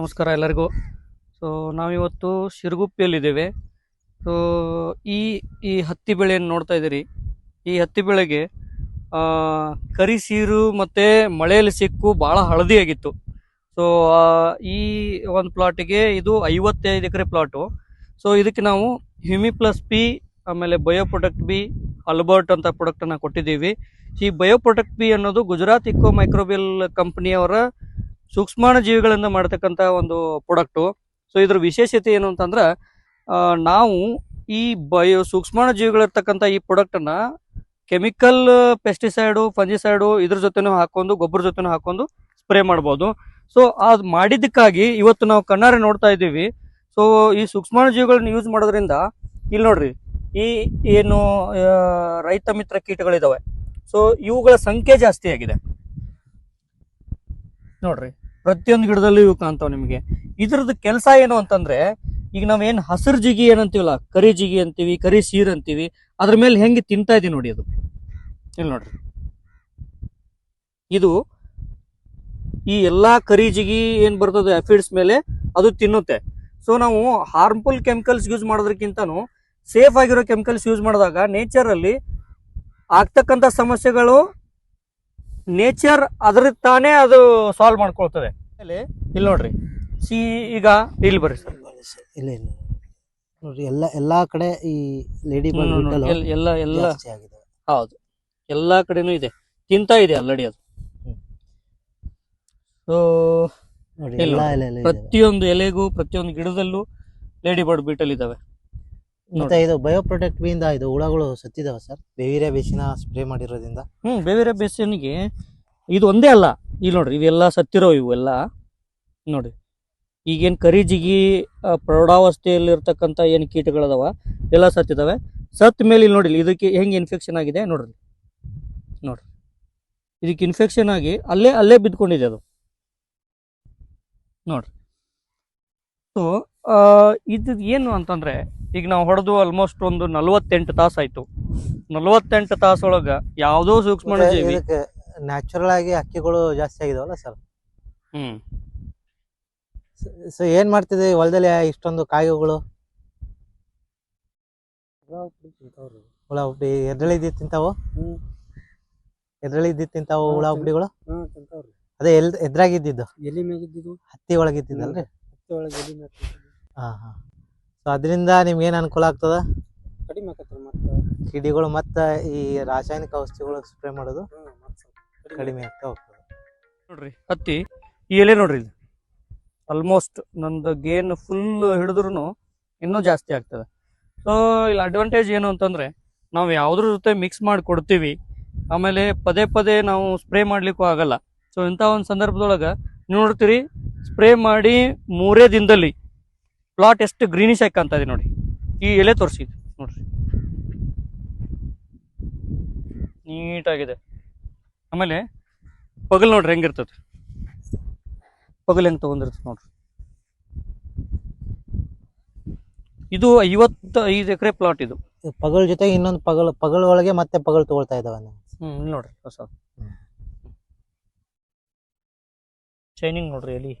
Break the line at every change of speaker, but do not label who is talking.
ನಮಸ್ಕಾರ ಎಲ್ಲರಿಗೂ. ಸೊ ನಾವಿವತ್ತು ಶಿರಗುಪ್ಪಿಯಲ್ಲಿದ್ದೇವೆ. ಸೊ ಈ ಈ ಹತ್ತಿ ಬೆಳೆಯನ್ನು ನೋಡ್ತಾ ಇದ್ದೀರಿ. ಈ ಹತ್ತಿ ಬೆಳೆಗೆ ಆ, ಕರಿ ಸೀರು ಮತ್ತು ಮಳೆಯಲ್ಲಿ ಸಿಕ್ಕು ಭಾಳ ಹಳದಿಯಾಗಿತ್ತು. ಸೊ ಈ ಒಂದು ಪ್ಲಾಟಿಗೆ ಇದು ಐವತ್ತೈದು ಎಕರೆ ಪ್ಲಾಟು ಸೊ ಇದಕ್ಕೆ ನಾವು ಹ್ಯೂಮಿ ಪ್ಲಸ್ ಪಿ ಆಮೇಲೆ ಬಯೋ ಪ್ರೊಡಕ್ಟ್ ಬಿ ಅಲ್ಬರ್ಟ್ ಅಂತ ಪ್ರೊಡಕ್ಟನ್ನು ಕೊಟ್ಟಿದ್ದೀವಿ. ಈ ಬಯೋ ಪ್ರೊಡಕ್ಟ್ ಬಿ ಅನ್ನೋದು ಗುಜರಾತ್ ಇಕೋ ಮೈಕ್ರೋಬಿಯಲ್ ಕಂಪನಿಯವರ ಸೂಕ್ಷ್ಮಾಣು ಜೀವಿಗಳಿಂದ ಮಾಡತಕ್ಕಂಥ ಒಂದು ಪ್ರೊಡಕ್ಟು ಸೊ ಇದ್ರ ವಿಶೇಷತೆ ಏನು ಅಂತಂದ್ರೆ ನಾವು ಈ ಬಯೋ, ಸೂಕ್ಷ್ಮಾಣ ಜೀವಿಗಳಿರ್ತಕ್ಕಂಥ ಈ ಪ್ರಾಡಕ್ಟನ್ನು ಕೆಮಿಕಲ್ ಪೆಸ್ಟಿಸೈಡು ಫಂಜಿಸೈಡು ಇದ್ರ ಜೊತೆನೂ ಹಾಕೊಂಡು, ಗೊಬ್ಬರ ಜೊತೆನೂ ಹಾಕೊಂಡು ಸ್ಪ್ರೇ ಮಾಡ್ಬೋದು. ಸೊ ಅದು ಮಾಡಿದ್ದಕ್ಕಾಗಿ ಇವತ್ತು ನಾವು ಕಣ್ಣಾರೆ ನೋಡ್ತಾ ಇದ್ದೀವಿ. ಸೊ ಈ ಸೂಕ್ಷ್ಮಾಣು ಜೀವಿಗಳನ್ನ ಯೂಸ್ ಮಾಡೋದ್ರಿಂದ, ಇಲ್ಲಿ ನೋಡ್ರಿ, ಈ ಏನು ರೈತ ಮಿತ್ರ ಕೀಟಗಳಿದಾವೆ. ಸೊ ಇವುಗಳ ಸಂಖ್ಯೆ ಜಾಸ್ತಿ ಆಗಿದೆ. ನೋಡ್ರಿ. ಪ್ರತಿಯೊಂದು ಗಿಡದಲ್ಲೂ ಇವು ಕಾಣ್ತಾವ ನಿಮಗೆ. ಇದ್ರದ್ದು ಕೆಲಸ ಏನು ಅಂತಂದ್ರೆ, ಈಗ ನಾವೇನ್ ಹಸಿರು ಜಿಗಿ ಏನಂತೀವಲ್ಲ, ಕರಿ ಜಿಗಿ ಅಂತೀವಿ, ಕರಿ ಸೀರ್ ಅಂತೀವಿ, ಅದ್ರ ಮೇಲೆ ಹೆಂಗೆ ತಿಂತಾ ಇದೀವಿ ನೋಡಿ ಅದು. ಇಲ್ಲಿ ನೋಡ್ರಿ. ಇದು ಈ ಎಲ್ಲಾ ಕರಿ ಜಿಗಿ ಏನ್ ಬರ್ತದೆ ಅಫಿಡ್ಸ್ ಮೇಲೆ ಅದು ತಿನ್ನುತ್ತೆ. ಸೊ ನಾವು ಹಾರ್ಮ್ಫುಲ್ ಕೆಮಿಕಲ್ಸ್ ಯೂಸ್ ಮಾಡೋದಕ್ಕಿಂತನೂ ಸೇಫ್ ಆಗಿರೋ ಕೆಮಿಕಲ್ಸ್ ಯೂಸ್ ಮಾಡಿದಾಗ ನೇಚರ್ ಅಲ್ಲಿ ಆಗ್ತಕ್ಕಂಥ ಸಮಸ್ಯೆಗಳು ನೇಚರ್ ಅದ್ರ ತಾನೇ ಅದು ಸಾಲ್ವ್ ಮಾಡ್ಕೊಳ್ತದೆ. ಇಲ್ಲಿ ನೋಡ್ರಿ. ಸಿ ಈಗ ಇಲ್ಲಿ ಬರ್ರಿ ಸರ್.
ಇಲ್ಲ ಇಲ್ಲ. ನೋಡ್ರಿ ಎಲ್ಲ ಎಲ್ಲಾ ಕಡೆ ಈ ಲೇಡಿ
ಎಲ್ಲ ಎಲ್ಲ. ಹೌದು. ಎಲ್ಲಾ ಕಡೆನೂ ಇದೆ. ತಿಂತಾ ಇದೆ ಆಲ್ರೆಡಿ ಅದು. ಸೊ. ಪ್ರತಿಯೊಂದು ಎಲೆಗೂ ಪ್ರತಿಯೊಂದು ಗಿಡದಲ್ಲೂ ಲೇಡಿ ಬರ್ಡ್ ಬೀಟಲ್ ಇದಾವೆ.
ಮತ್ತೆ ಇದು ಬಯೋ ಪ್ರೊಟೆಕ್ಟ್ ಇಂದ ಇದು ಹುಳಗಳು ಸತ್ತಿದಾವ ಸರ್ ಬೇವಿರೆ ಬೇಸಿನ ಸ್ಪ್ರೇ ಮಾಡಿರೋದ್ರಿಂದ?
ಹ್ಮ್ ಬೇವಿರೆ ಬೇಸಿನಿಗೆ ಇದು ಒಂದೇ ಅಲ್ಲ. ಇಲ್ಲಿ ನೋಡ್ರಿ ಇವೆಲ್ಲ ಸತ್ತಿರೋ ಇವೆಲ್ಲ. ನೋಡ್ರಿ ಈಗೇನು ಕರಿ ಜಿಗಿ ಆ, ಪ್ರೌಢಾವಸ್ಥೆಯಲ್ಲಿರ್ತಕ್ಕಂಥ ಏನು ಕೀಟಗಳದಾವ ಎಲ್ಲ ಸತ್ತಿದಾವೆ. ಸತ್ತ ಮೇಲೆ ಇಲ್ಲಿ ನೋಡಿಲ್ಲ ಇದಕ್ಕೆ ಹೆಂಗೆ ಇನ್ಫೆಕ್ಷನ್ ಆಗಿದೆ ನೋಡ್ರಿ. ನೋಡ್ರಿ ಇದಕ್ಕೆ ಇನ್ಫೆಕ್ಷನ್ ಆಗಿ ಅಲ್ಲೇ ಅಲ್ಲೇ ಬಿದ್ಕೊಂಡಿದೆ ಅದು. ನೋಡ್ರಿ. ಸೊ ಇದು ಏನು ಅಂತಂದ್ರೆ ಈಗ ನಾವು ಹೊಡೆದು ಆಲ್ಮೋಸ್ಟ್ ಒಂದು ನಲವತ್ತೆಂಟು ತಾಸು ಆಯ್ತು. ನಲವತ್ತೆಂಟು ತಾಸೊಳಗ ಯಾವುದೋ ಸೂಕ್ಷ್ಮ
ನ್ಯಾಚುರಲ್ ಆಗಿ ಅಕ್ಕಿಗಳು ಜಾಸ್ತಿ ಆಗಿದಾವಲ್ಲ ಸರ್
ಹ್ಮ್.
ಸೊ ಏನ್ ಮಾಡ್ತಿದೆ ಹೊಲದಲ್ಲಿ ಇಷ್ಟೊಂದು ಕಾಯಿಗಳು? ಹುಳ ಹುಬ್ಬಿ ಎದ್ರಳಿದ್ದು ತಿಂತಾವು? ಎದ್ರಳಿದ್ದು ತಿಂತಾವು ಹುಳ ಹುಬ್ಬಿಗಳು ಅದೇ ಎಲ್ ಎದ್ರಾಗಿದ್ದಿದ್ದು
ಎಲಿ ಮೇಗಿದ್ದು
ಹತ್ತಿ ಒಳಗಿದ್ದಿದ್ದಲ್ರಿ
ಒಳಗೆ ಎಲಿ
ಹಾ ಹಾ. ಸೊ ಅದರಿಂದ ನಿಮ್ಗೆ ಏನ್ ಅನುಕೂಲ ಆಗ್ತದ?
ಕಡಿಮೆ ಆಕತ್ರಿ ಮತ್ತೆ?
ಕಿಡಿಗಳು ಮತ್ತು ಈ ರಾಸಾಯನಿಕ ಔಷಧಿಗಳು ಸ್ಪ್ರೇ ಮಾಡೋದು ಕಡಿಮೆ ಆಗ್ತಾ ಹೋಗ್ತದೆ.
ನೋಡ್ರಿ ಹತ್ತಿ ಈ ಎಲೆ ನೋಡ್ರಿ ಇದು. ಆಲ್ಮೋಸ್ಟ್ ನಂದು ಗೇನ್ ಫುಲ್ ಹಿಡಿದ್ರು ಇನ್ನೂ ಜಾಸ್ತಿ ಆಗ್ತದೆ. ಸೊ ಇಲ್ಲಿ ಅಡ್ವಾಂಟೇಜ್ ಏನು ಅಂತಂದ್ರೆ ನಾವು ಯಾವುದ್ರ ಜೊತೆ ಮಿಕ್ಸ್ ಮಾಡಿ ಕೊಡ್ತೀವಿ ಆಮೇಲೆ ಪದೇ ಪದೇ ನಾವು ಸ್ಪ್ರೇ ಮಾಡ್ಲಿಕ್ಕೂ ಆಗಲ್ಲ. ಸೊ ಇಂಥ ಒಂದು ಸಂದರ್ಭದೊಳಗೆ ನೀವು ನೋಡ್ತೀರಿ ಸ್ಪ್ರೇ ಮಾಡಿ ಮೂರೇ ದಿನದಲ್ಲಿ ಪ್ಲಾಟ್ ಎಷ್ಟು ಗ್ರೀನಿಶ್ ಆಗಿ ಕಾಣ್ತಾ ಇದೆ ನೋಡಿ. ಈ ಎಲೆ ತೋರಿಸಿ ನೋಡ್ರಿ. ನೀಟಾಗಿದೆ. ಆಮೇಲೆ ಪಗಲ್ ನೋಡ್ರಿ ಹೆಂಗಿರ್ತದೆ ಪಗಲ್ ಹೆಂಗೆ ತೊಗೊಂಡಿರ್ತದೆ ನೋಡ್ರಿ. ಇದು ಐವತ್ತೈದು ಎಕರೆ ಪ್ಲಾಟ್ ಇದು.
ಪಗಲ್ ಜೊತೆಗೆ ಇನ್ನೊಂದು ಪಗಲ್ ಪಗಲ್ ಒಳಗೆ ಮತ್ತೆ ಪಗಲ್ ತಗೊಳ್ತಾ ಇದಾವೆ
ಹ್ಮ್ ನೋಡ್ರಿ ಹೊಸ. ಚೈನಿಂಗ್ ನೋಡ್ರಿ ಎಲಿ.